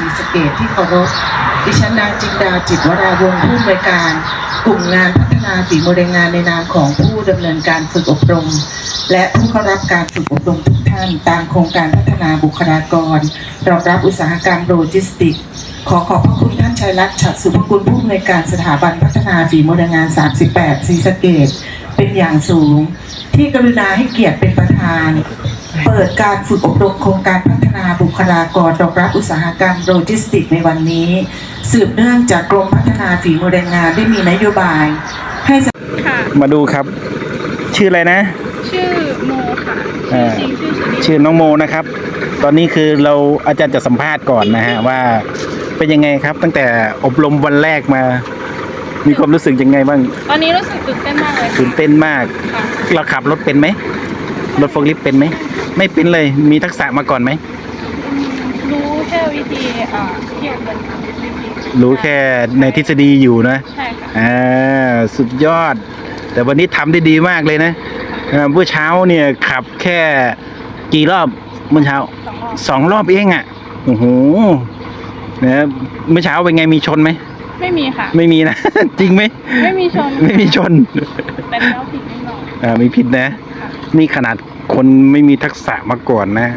รีสเกดที่เคารพ ดิฉันนางจินดาจิตวราวงศ์ผู้อำนวยการ กลุ่มงานพัฒนาฝีมือแรงงานในนามของผู้ดำเนินการฝึกอบรม และผู้เข้ารับการฝึกอบรมทุกท่านตามโครงการพัฒนาบุคลากรรองรับอุตสาหกรรมโลจิสติก ขอขอบพระคุณท่านชัยรัตน์ฉัตรสุภกุลผู้อำนวยการสถาบันพัฒนาฝีมือแรงงาน 38ศรีสะเกดเป็นอย่างสูง ที่กรุณาให้เกียรติเป็นประธาน เปิดการฝึกอบรมโครงการพัฒนาบุคลากรรองรับอุตสาหกรรมโลจิสติกส์ในวันนี้ สืบเนื่องจากกรมพัฒนาฝีมือแรงงานได้มีนโยบาย ให้ค่ะ มาดูครับ ชื่ออะไรนะ ชื่อโมค่ะอ่าจริงชื่อชนิดชื่อน้องโมนะครับ ตอนนี้คือเราอาจารย์จะสัมภาษณ์ก่อนนะฮะว่าเป็นยังไงครับ ตั้งแต่อบรมวันแรกมา มีความรู้สึกยังไงบ้างตอนนี้รู้สึกตื่นเต้นมากเลยตื่นเต้นมาก ค่ะ เราขับรถเป็นไหมรถโฟล์คลิฟต์เป็นไหม ไม่เป็นเลย มีทักษะมาก่อนไหมอืมรู้แค่วิธีอ่าเที่ยวบนวิธีรู้แค่ในทฤษฎีอยู่นะใช่ค่ะอ่าสุดยอด แต่วันนี้ทำได้ดีมากเลยนะอ่าเมื่อเช้าเนี่ยขับแค่กี่รอบเมื่อเช้า สองรอบสองรอบเองอะ โอ้โหนะเมื่อเช้าเป็นไงมีชนไหม ไม่มีค่ะ ไม่มีนะ จริงไหม ไม่มีชนไม่มีชน แต่เท้าผิดนิดหน่อย อ่ามีผิดนะค่ะนี่ขนาด คนไม่มีทักษะมาก่อนนะ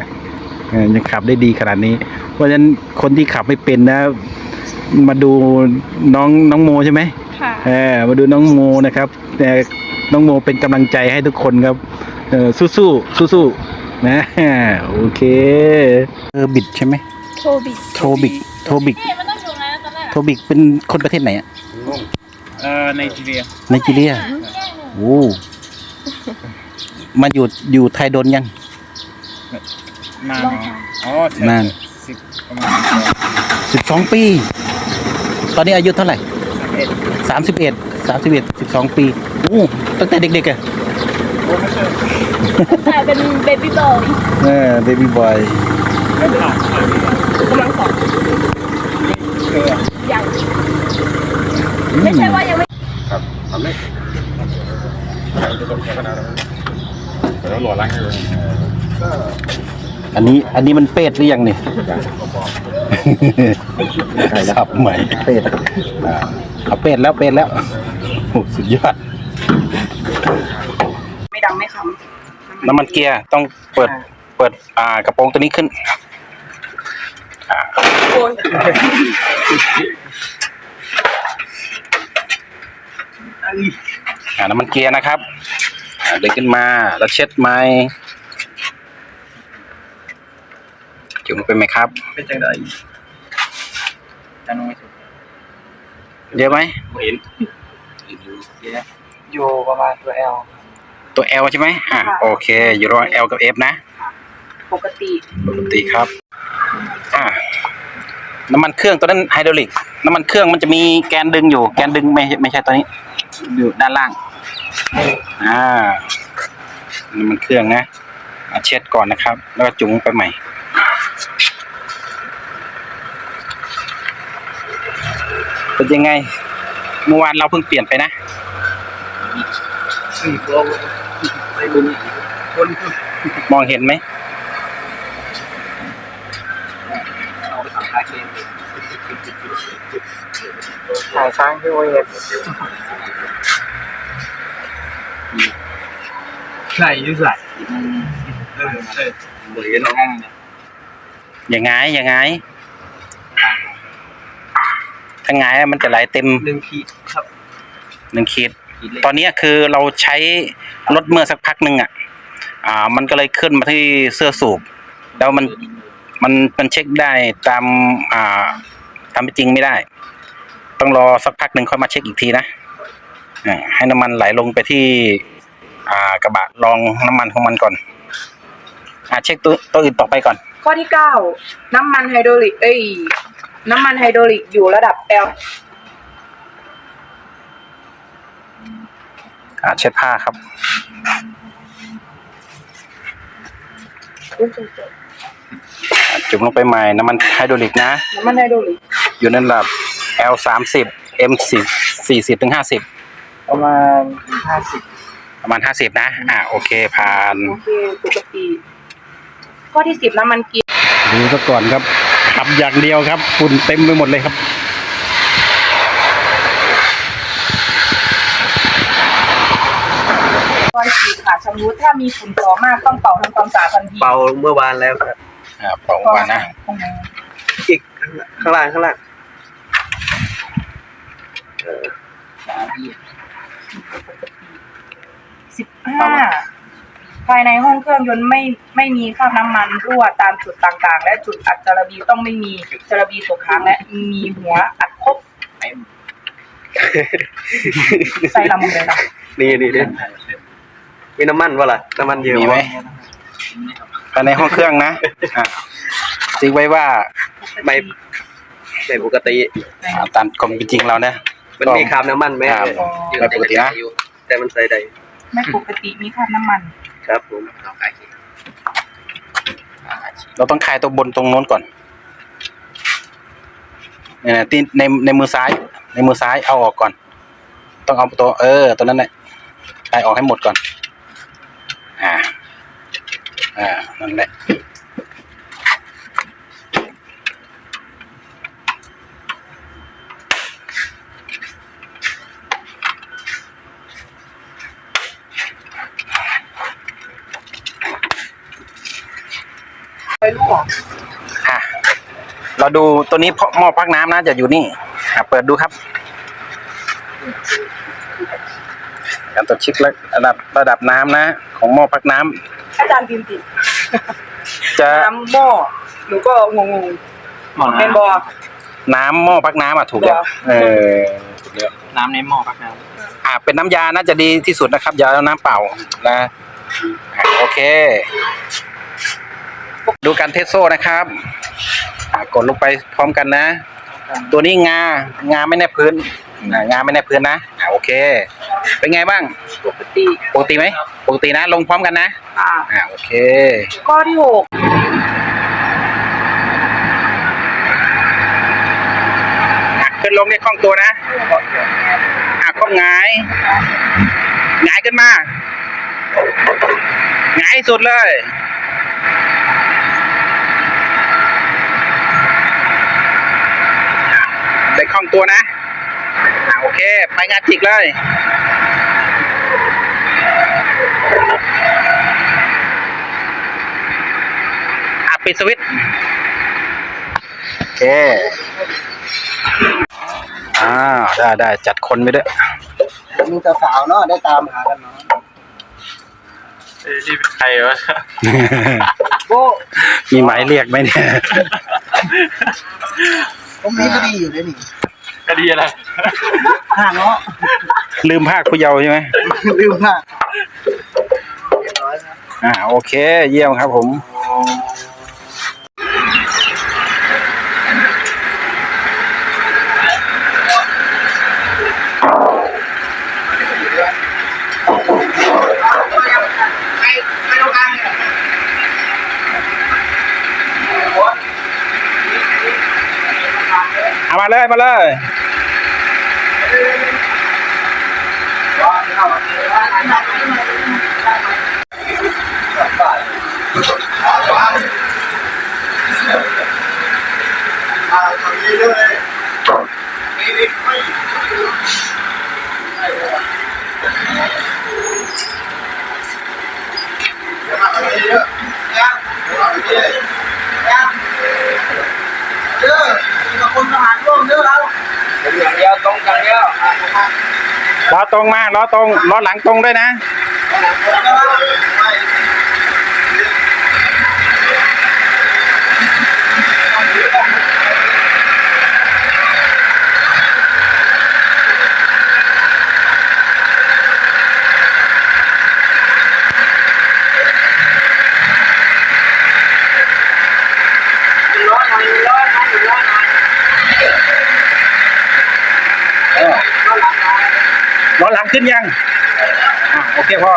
เออยังขับได้ดีขนาดนี้ เพราะฉะนั้นคนที่ขับไม่เป็นนะ มาดูน้องน้องโมใช่ไหมค่ะเออมาดูน้องโมนะครับแต่น้องโมเป็นกำลังใจให้ทุกคนครับเออสู้สู้สู้สู้ๆนะโอเคเออบิดใช่ไหมโทบิโทบิกโทบิกนี่มันต้องอยู่ไงนะตอนแรกโทบิกเป็นคนประเทศไหนอะเอ่อไนจีเรียไนจีเรียโอ้ มาอยู่อยู่ไทยโดนยัง นานเหรออ๋อใช่นาน สิบประมาณสิบสองปี ตอนนี้อายุเท่าไหร่สามเอ็ดสามสิบเอ็ดสามสิบเอ็ดสิบสองปีโอ้ตั้งแต่เด็กๆอะโอ้ไม่ใช่ถ่ายเป็นเบบี้บอยเออเบบี้บอยไม่ผ่านผ่านไม่ผ่านกำลังสอนเจอยังไม่ใช่ว่ายังไม่ครับทำได้จะต้องแค่ขนาดนั้น แล้วหล่อล้างให้เลยอันนี้อันนี้มันเป็ดหรือยังเนี่ย สับใหม่เป็ดอ่าเอาเป็ดแล้วเป็ดแล้วโอ้สุดยอด ไม่ดังไม่คน้ำมันเกียร์ต้องเปิดเปิดอ่ากระโปรงตัวนี้ขึ้นอ่าอ่าน้ำมันเกียร์นะครับอ่าเดินขึ้นมา แล้วเช็ดไม้จุ่มลงไปไหมครับ เป็นจังไดจังไม่สุดเยอะไหมเห็นอยู่ประมาณตัว L ตัว L ใช่ไหมอะโอเค อยู่ระหว่าง L กับ F นะำปกติ ปกติครับ อ่าน้ำมันเครื่องตัวนั้นไฮดรอลิก น้ำมันเครื่องมันจะมีแกนดึงอยู่ แกนดึงไม่ไม่ใช่ตัวนี้ อยู่ด้านล่าง อ่าน้ำมันเครื่องนะอะเช็ดก่อนนะครับ แล้วก็จุ่มลงไปใหม่เป็นยังไง เมื่อวานเราเพิ่งเปลี่ยนไปนะมองเห็นไหมเอาไปทำคาเคนถ่ายช้างที่โอเอ ใส่ยืดใส่เออเออเหมือนน้องเนี่ยอย่างไงอย่างไงถ้าไงายมันจะไหลเต็มหนึ่งขีดครับหนึ่งขีดขีดเล็กตอนเนี้ยคือเราใช้รถเมื่อสักพักหนึ่งอะ อ่า มันก็เลยขึ้นมาที่เสื้อสูบ แล้วมันมันมันเช็คได้ตามอ่าตามเป็นจริงไม่ได้ ต้องรอสักพักหนึ่งค่อยมาเช็คอีกทีนะอ่าให้น้ำมันไหลลงไปที่ อ่ากระบะรองน้ำมันของมันก่อนอ่าเช็คตัวตัวอื่นต่อไปก่อน ข้อที่9น้ำมันไฮโดรลิกเอ้ยน้ำมันไฮโดรลิกอยู่ระดับ L อ่าเช็ดผ้าครับ อ่าจุ่มลงไปใหม่น้ำมันไฮดรอลิกนะ น้ำมันไฮโดรลิกอยู่ในระดับ L สามสิบ M สี่สี่สิบถึงห้าสิบประมาณห้าสิบ ประมาณห้าสิบนะ อ่าโอเคผ่านโอเคปกติข้อที่10น้ำมันเกียร์ดูซะก่อนครับขับอย่างเดียวครับฝุ่นเต็มไปหมดเลยครับรอยขีดค่ะชำรุดถ้ามีฝุ่นต่อมากต้องเป่าทำความสะอาดทันทีเป่าเมื่อวานแล้วครับอ่าเป่ามานะตรงไหนอีกข้างล่างข้างล่าง สิบห้าภายในห้องเครื่องยนต์ไม่ไม่มีคราบน้ำมันรั่วตามจุดต่างๆ และจุดอัดจารบีต้องไม่มีจารบีตกค้างและมีหัวอัดครบใส่ลำมือเลยนะนี่นี่นี่มีน้ำมันวะล่ะน้ำมันเยอะมีไหมภายในห้องเครื่องนะอะติ๊กไว้ว่าไม่ไม่ปกติ อ่าตามความเป็นจริงเรานะ มันมีคราบน้ำมันไหมครับไม่ปกตินะ แต่มันใส่ได้ ไม่ปกติมีคราบน้ำมัน ครับผมเราต้องคลายตัวบนตรงโน้นก่อนเนี่ยนะที่ในในมือซ้าย ในมือซ้ายเอาออกก่อน ต้องเอาตัว เออตัวนั้นแหละคลายออกให้หมดก่อน อ่า อ่านั่นแหละ อะเราดูตัวนี้หม้อพักน้ำนะจะอยู่นี่อะเปิดดูครับการตรวจเช็คระดับระดับน้ำนะ ของหม้อพักน้ำอาจารย์พิมพ์ติดจะน้ำหม้อหนูก็งงๆเป็นบอน้ำหม้อพักน้ำอะถูกแล้วเหรอเออถูกแล้วน้ำในหม้อพักน้อ่าเป็นน้ำยาน่าจะดีที่สุดนะครับอย่าเอาน้ำเปล่านะอะโอเค ดูการเทสโซ่นะครับอะกดลงไปพร้อมกันนะ ตัวนี้งางาไม่แนบพื้นอะงาไม่แนบพื้นนะอะโอเค เป็นไงบ้าง ปกติปกติไหมปกตินะ ลงพร้อมกันนะอ่าอ่าโอเค ข้อที่หกอะขึ้นลงได้คล่องตัวนะอะก้มหงายหงายขึ้นมาหงายสุดเลยอะได้ คล่องตัวนะอะโอเค ไปงานจิกเลยอะปิดสวิตช์โอเคอ่าได้ได้จัดคนไปด้วยมีสาวๆเนาะได้ตามหากันเนาะเอ้ยนี่เป็นใครวะ โบ้มีหมายเรียกไหมเนี่ย ผมมีคดีอยู่เลยนี่คดีอะไรห่างเนาะลืมภาคผู้เยาว์ใช่ไหมลืมมาก อ่าโอเค เยี่ยมครับผม มาเลยมาเลย คนทหารร่วมเด้อเราอย่างเดียวตรงกันเดียว ล้อตรงมาล้อตรงล้อหลังตรงด้วยนะ ร้อยหน่อยร้อยหน่อยร้อยหน่อย ล้อหลังขึ้นยังอะโอเคพ่อ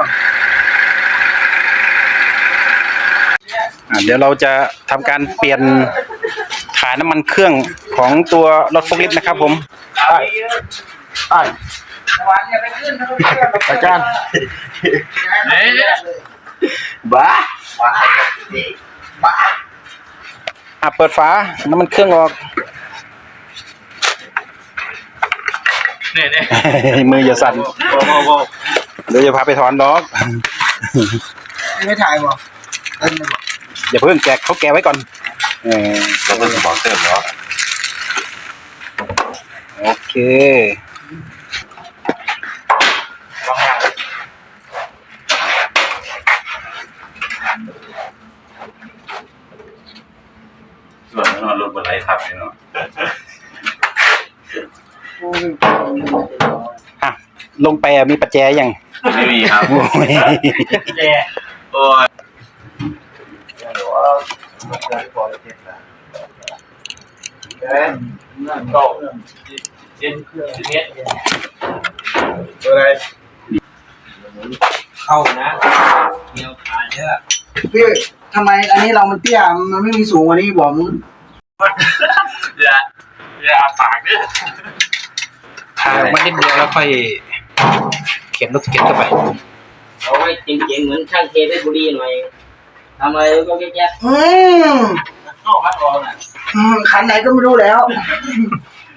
อะเดี๋ยวเราจะทำการเปลี่ยนถ่ายน้ำมันเครื่องของตัวรถโฟล์คลิฟต์นะครับผมอาจารย์เอ๊ะบ้าบ้าอะเปิดฝาน้ำมันเครื่องออก เนี่ยเนี่ยมืออย่าสั่นโอ้โหเดี๋ยวจะพาไปถอนดอกไม่ถ่ายบ่อย่าเพิ่งแกะเขาแกะไว้ก่อนเออเราเป็นสปอนเซอร์เนาะโอเค ส่วนนอนรถบนไรทับเนาะ อะ ลงไปอะ มีประแจยังไม่มีครับโอ้ยแย่โอ้ยโตเจ็ดเม็ดอะไรเข้านะเกี่ยวขาเยอะพี่ทำไมอันนี้เรามันเตี้ยมันไม่มีสูงกว่านี้บอกมึงอย่าอย่าอาปากเนี่ยทาออกมานิดเดียวแล้วค่อย เข็นรถเข็นเข้าไปเอาไว้จริงๆเหมือนช่างเทเพชรบุรีหน่อยทำอะไรก็แก๊กอืมๆเข้าคัดรองอะอืมคันไหนก็ไม่รู้แล้ว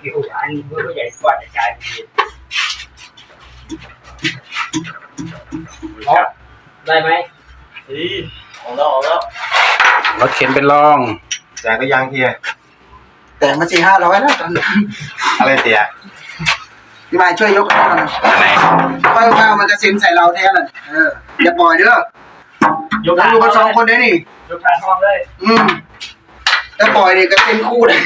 เดี๋ยวอันนี้ก็ใหญ่กว่าจะจ่ายดีได้ไหมนี่ออกแล้วออกแล้วรถเข็นเป็นรองจากก็ยังเฮียแต่มาสี่ห้าร้อยแล้วตอนนี้อะไรเตีย พี่มายช่วยยกขึ้นมาหน่อยไหนค่อยว่ามันกระเซ็นใส่เราแท้น่ะเอออย่าปล่อยเด้อยกเราฐานอยู่กันสองคนเด้นี่ยกฐานห้องเลยอืมถ้าปล่อยเนี่ยกระเซ็นคู่เลย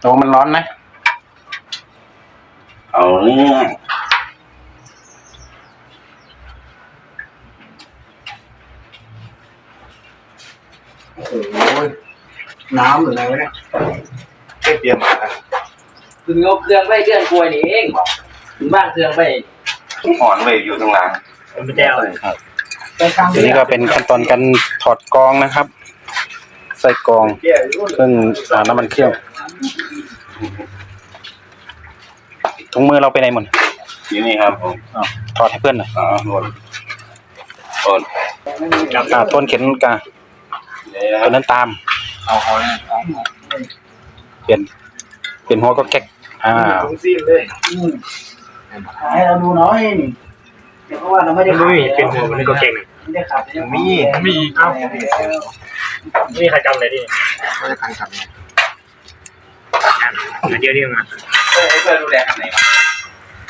โอ้มันร้อนนะเอาเนี่ยโอ้โห น้ำหรืออะไรวะเนี่ยไม่เตรียมมานะคุณงบเครื่องไปเดือนกล้วยนี่เองถึงบ้านเครื่องไปหอนไปอยู่ตรงหลังมันแก้วไปกลางเดี๋ยวนี้ก็เป็นขั้นตอนการถอดกรองนะครับ ใส่กรองเครื่องอ่าน้ำมันเครื่องถุงมือเราไปไหนหมดที่นี่ครับผมอ้าวถอดให้เพื่อนหน่อยอ๋อหมดหมดอ่าต้นเข็นกานี่นะคตัรัวบนั้นตาม เอาเขาเนี่ยเปลี่ยนเปลี่ยนหัวก็แก๊กอ่าอืมให้เราดูหน่อยนี่เดี๋ยวเพราะว่าเราไม่ได้ขับเป็นหัวมันก็เก่งไม่ได้ขับมีมีเอ้าไม่มีใครจำเลยดิไม่ได้คันขับเนี่ยเดียวเดียวมาเพื่อนเพื่อนดูแลคันไหนมา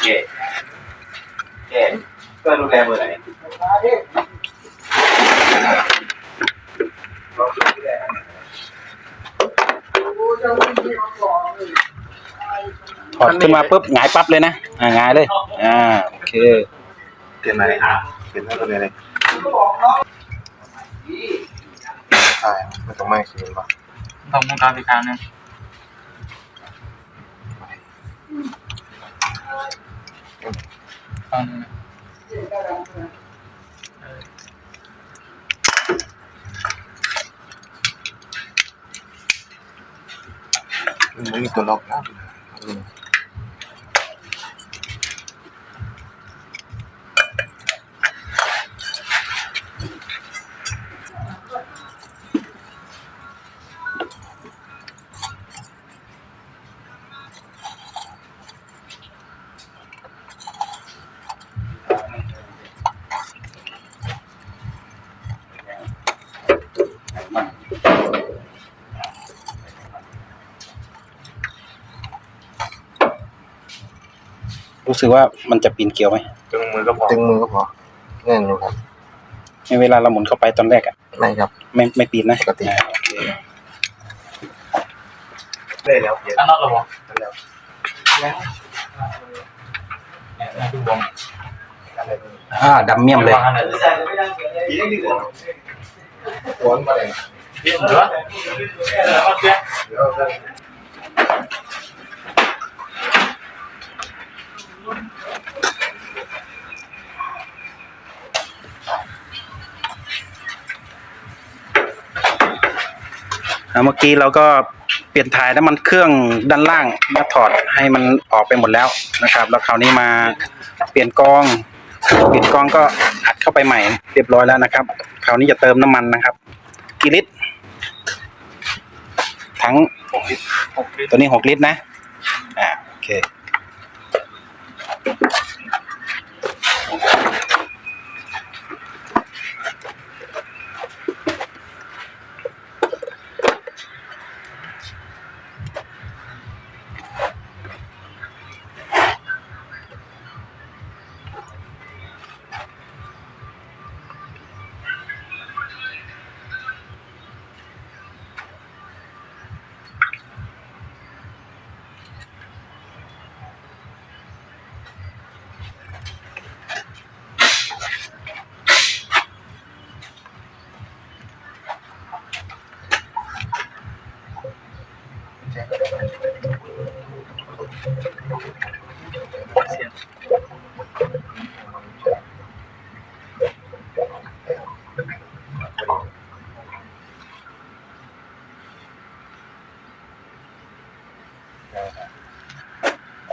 เย่เย่เพื่อนดูแลเบอร์ไหน ถอดขึ้นมาปุ๊บหงายปั๊บเลยนะอ่าหงายเลย อ่าโอเคเปลี่ยนอะไรเปลี่ยนอะไรเลยใช่ไม่ต้องไม่คืนป่ะต้องมุงตามไปทางนึงมันมี ตัวล็ รู้สึกว่ามันจะปีนเกลียวไหมจึงมือก็พอตึงมือก็พอแน่นอยู่ครับในเวลาเราหมุนเข้าไปตอนแรกอะไม่ครับ ไม่ไม่ปีนนะปกติอ่าโอเคได้แล้วเปลี่ยนตั้งนอกระบบแล้วดูวงอ่าดำเมี่ยมเลยวางอะไรปีนี้ดีกว่าหวนมาเลยเดี๋ยวเหรอโอเคเดี๋ยวจะ อ่า เมื่อกี้เราก็เปลี่ยนถ่ายน้ำมันเครื่องด้านล่างมาถอดให้มันออกไปหมดแล้วนะครับ แล้วคราวนี้มาเปลี่ยนกรองปิดกล้องก็อัดเข้าไปใหม่ เรียบร้อยแล้วนะครับ คราวนี้จะเติมน้ำมันนะครับกี่ลิตรทั้งตัวนี้หกลิตรนะอ่าโอเค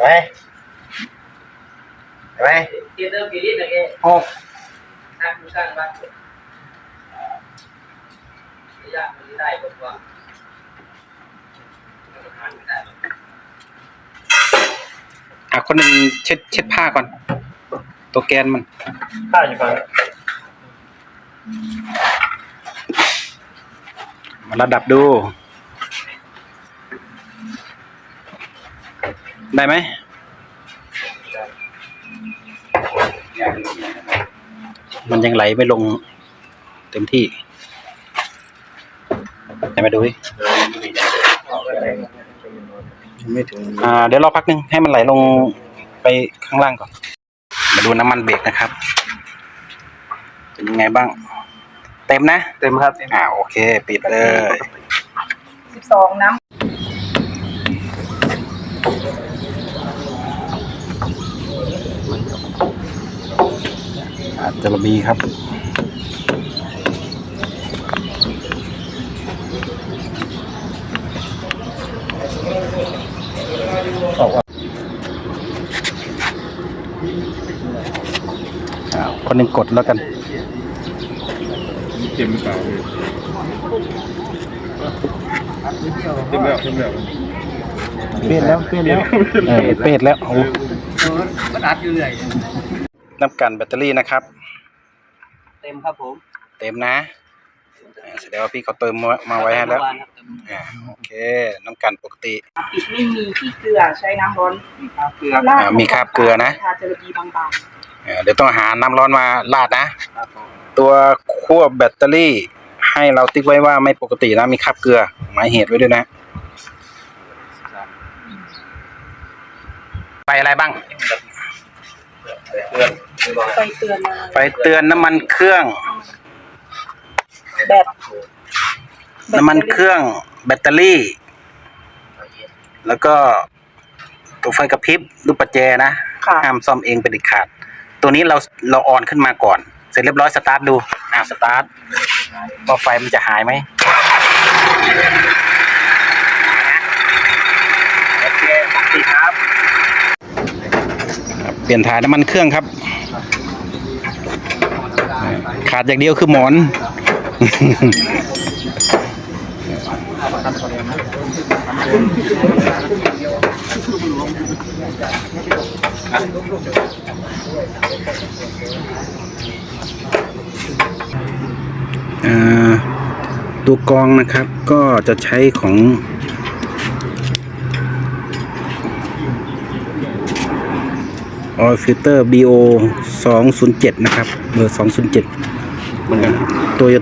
ไปไปเตรียมเริ่มกี่ลิตรนะแกหกนั่งดูข้างบ้านระยะมันได้กว่าอะคนหนึ่งเช็ดเช็ดผ้าก่อน ตัวแกนมันข้าอยู่ฝั่งมาระดับดู ได้ไหมมันยังไหลไม่ลงเต็มที่ไหนมาดูดิไม่ถึงอ่าเดี๋ยวรอพักหนึ่งให้มันไหลลงไปข้างล่างก่อน มาดูน้ำมันเบรกนะครับ เป็นยังไงบ้าง เต็มนะ เต็มครับ อ่าโอเค ปิดเลยสิบสองน้ำ อาจจะมีครับอ่าคนหนึ่งกดแล้วกันเปลี่ยนแล้วเปลี่ยนแล้วเออเป็ดแล้วโอ้มันอัดอยู่เลยน้ำกันแบตเตอรี่นะครับ เต็มครับผม เต็มนะอ่าแสดงว่าพี่เขาเติมมามาไว้ให้แล้วอ่าโอเค น้ำกันปกติ ปิดไม่มีขี้เกลือใช้น้ำร้อนเกลือราดอ่ามีคราบเกลือนะ ทาจระบีบางอ่าเดี๋ยวต้องหาน้ำร้อนมาราดนะตัวขั้วแบตเตอรี่ ให้เราติ๊กไว้ว่าไม่ปกตินะมีคราบเกลือหมายเหตุไว้ด้วยนะไฟอะไรบ้างๆ ไฟเตือนมาไฟเตือนน้ำมันเครื่อง แบตน้ำมันเครื่อง แบตเตอรี่ แล้วก็ตัวไฟกระพริบรูปประแจนะค่ะห้ามซ่อมเองเป็นเด็ดขาด ตัวนี้เราเราออนขึ้นมาก่อน เสร็จเรียบร้อยสตาร์ทดูอ่าสตาร์ทว่าไฟมันจะหายไหมโอเคปกติครับ เปลี่ยนถ่ายน้ำมันเครื่องครับ ขาดอย่างเดียวคือหมอนเอ่อตัวกรองนะครับก็จะใช้ของ Oil Filter BO 207 นะครับ เบอร์ 207เหมือนกัน โตโย